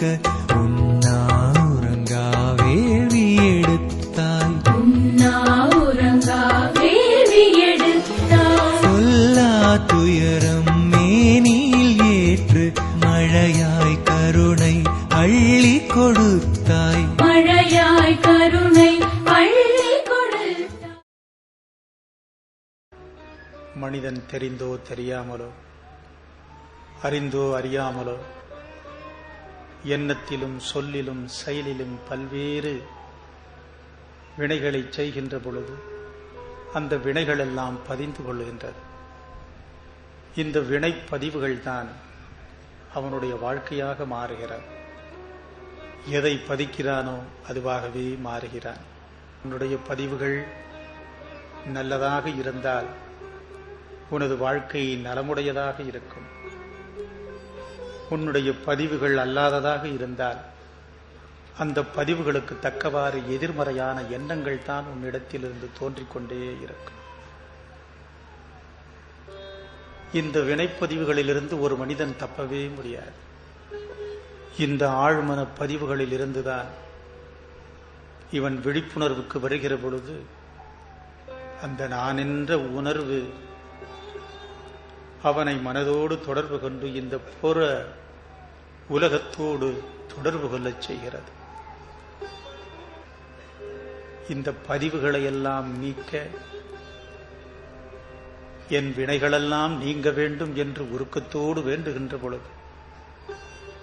காக்க உண்ணா உறங்கா வேள்வி எடுத்தாய். சொல்லா துயரம் ஏற்று மழையாய் கருணை அள்ளி கொடுத்தாய் மழையாய் கருணை அள்ளி கொடுத்தாய். மனிதன் தெரிந்தோ தெரியாமலோ அறிந்தோ அறியாமலோ எண்ணத்திலும் சொல்லிலும் செயலிலும் பல்வேறு வினைகளை செய்கின்ற பொழுது அந்த வினைகளெல்லாம் பதிந்து கொள்ளுகின்றது. இந்த வினை பதிவுகள் தான் அவனுடைய வாழ்க்கையாக மாறுகிறான் எதை பதிக்கிறானோ அதுவாகவே மாறுகிறான். உன்னுடைய பதிவுகள் நல்லதாக இருந்தால் உனது வாழ்க்கை நலமுடையதாக இருக்கும். உன்னுடைய பதிவுகள் அல்லாததாக இருந்தால் அந்த பதிவுகளுக்கு தக்கவாறு எதிர்மறையான எண்ணங்கள் தான் உன்னிடத்திலிருந்து தோன்றிக்கொண்டே இருக்கும். இந்த வினைப்பதிவுகளிலிருந்து ஒரு மனிதன் தப்பவே முடியாது. இந்த ஆழ்மன பதிவுகளில் இருந்துதான் இவன் விழிப்புணர்வுக்கு வருகிற பொழுது அந்த நான் என்ற உணர்வு அவனை மனதோடு தொடர்பு கொண்டு இந்த புற உலகத்தோடு தொடர்பு கொள்ளச் செய்கிறது. இந்த பதிவுகளை எல்லாம் நீக்க என் வினைகளெல்லாம் நீங்க வேண்டும் என்று உருக்கத்தோடு வேண்டுகின்ற பொழுது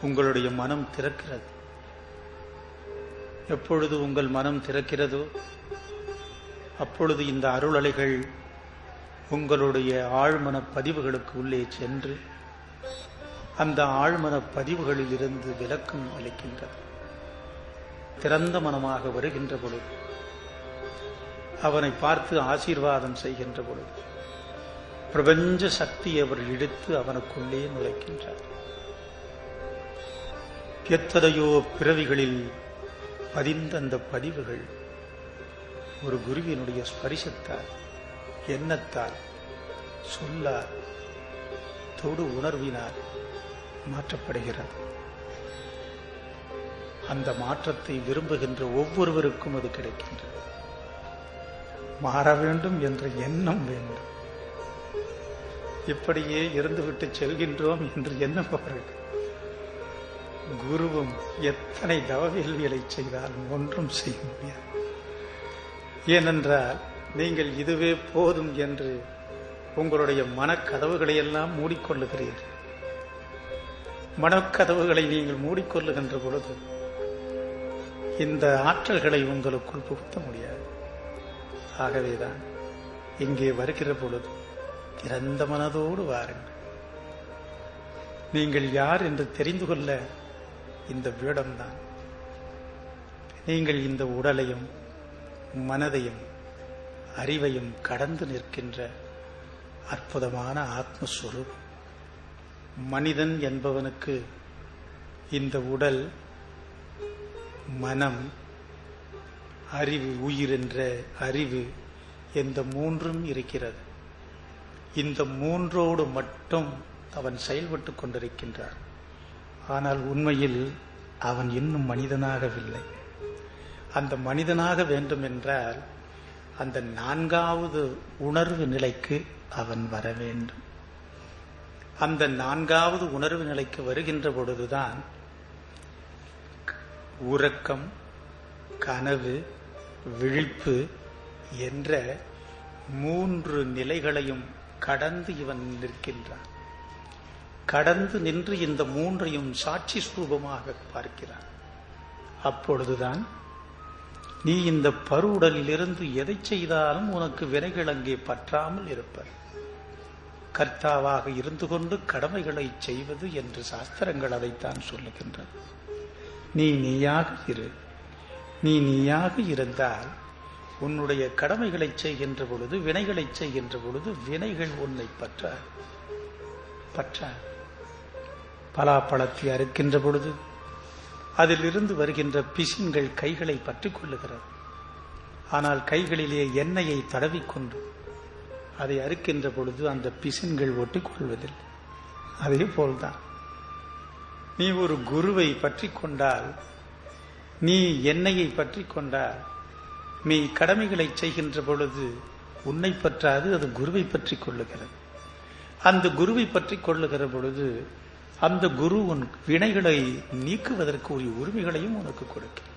உங்களுடைய மனம் திறக்கிறது. எப்பொழுது உங்கள் மனம் திறக்கிறதோ அப்பொழுது இந்த அருளலைகள் உங்களுடைய ஆழ்மன பதிவுகளுக்கு உள்ளே சென்று அந்த ஆழ்மன பதிவுகளில் இருந்து விலக்கம் அளிக்கின்றது. திறந்த மனமாக வருகின்ற பொழுது அவனை பார்த்து ஆசீர்வாதம் செய்கின்ற பொழுது பிரபஞ்ச சக்தி அவர் இழுத்து அவனுக்குள்ளே நுழைக்கின்றார். எத்தனையோ பிறவிகளில் பதிந்த அந்த பதிவுகள் ஒரு குருவினுடைய ஸ்பரிசத்தால் எண்ணத்தால் சொல்லால் தொடு உணர்வினால் மாற்றப்படுகிறது. அந்த மாற்றத்தை விரும்புகின்ற ஒவ்வொருவருக்கும் அது கிடைக்கின்றது. மாற வேண்டும் என்ற எண்ணம் வேண்டும். இப்படியே இருந்துவிட்டு செல்கின்றோம் என்று எண்ணுபவர்கள். குருவும் எத்தனை தவ வேள்விகளை செய்தாலும் ஒன்றும் செய்ய முடியாது. ஏனென்றால் நீங்கள் இதுவே போதும் என்று உங்களுடைய மனக்கதவுகளை எல்லாம் மூடிக்கொள்ளுகிறீர்கள் மனக்கதவுகளை நீங்கள் மூடிக்கொள்ளுகின்ற பொழுது இந்த ஆற்றல்களை உங்களுக்குள் புகுத்த முடியாது. ஆகவேதான் இங்கே வருகிற பொழுது திறந்த மனதோடு வாருங்கள். நீங்கள் யார் என்று தெரிந்து கொள்ள இந்த வேடம்தான். நீங்கள் இந்த உடலையும் மனதையும் அறிவையும் கடந்து நிற்கின்ற அற்புதமான ஆத்மஸ்வரூபம். மனிதன் என்பவனுக்கு இந்த உடல் மனம் அறிவு உயிர் என்ற அறிவு இந்த மூன்றும் இருக்கிறது. இந்த மூன்றோடு மட்டும் அவன் செயல்பட்டு கொண்டிருக்கின்றான். ஆனால் உண்மையில் அவன் இன்னும் மனிதனாகவில்லை. அந்த மனிதனாக வேண்டும் என்றால் அந்த நான்காவது உணர்வு நிலைக்கு அவன் வர வேண்டும். அந்த நான்காவது உணர்வு நிலைக்கு வருகின்ற பொழுதுதான் உறக்கம் கனவு விழிப்பு என்ற மூன்று நிலைகளையும் கடந்து இவன் நிற்கின்றான். கடந்து நின்று இந்த மூன்றையும் சாட்சி சூபமாக பார்க்கிறான். அப்பொழுதுதான் நீ இந்த பருவுடலிலிருந்து எதை செய்தாலும் உனக்கு வினைகள் அங்கே பற்றாமல் இருப்பர். கர்த்தாவாக இருந்து கொண்டு கடமைகளை செய்வது என்று சாஸ்திரங்கள் அதைத்தான் சொல்லுகின்றது நீ நீயாக இரு. நீ நீயாக இருந்தால் உன்னுடைய கடமைகளை செய்கின்ற பொழுது வினைகளை செய்கின்ற பொழுது வினைகள் உன்னை பற்ற பற்ற. பலாப்பழத்தை அறுக்கின்ற பொழுது அதிலிருந்து வருகின்ற பிசின்கள் கைகளை பற்றிக் கொள்ளுகிறது. ஆனால் கைகளிலே எண்ணெயை தடவிக்கொண்டு அதை அறுக்கின்ற பொழுது அந்த பிசின்கள் ஒட்டிக்கொள்வதில்லை அதே போல்தான். நீ ஒரு குருவை பற்றி கொண்டால் நீ என்னையை பற்றி கொண்டால் நீ கடமைகளை செய்கின்ற பொழுது உன்னை பற்றாது அது குருவை பற்றி கொள்ளுகிறது. அந்த குருவை பற்றி கொள்ளுகிற பொழுது அந்த குரு உன் வினைகளை நீக்குவதற்கு உரிய உரிமைகளையும் உனக்கு கொடுக்கும்.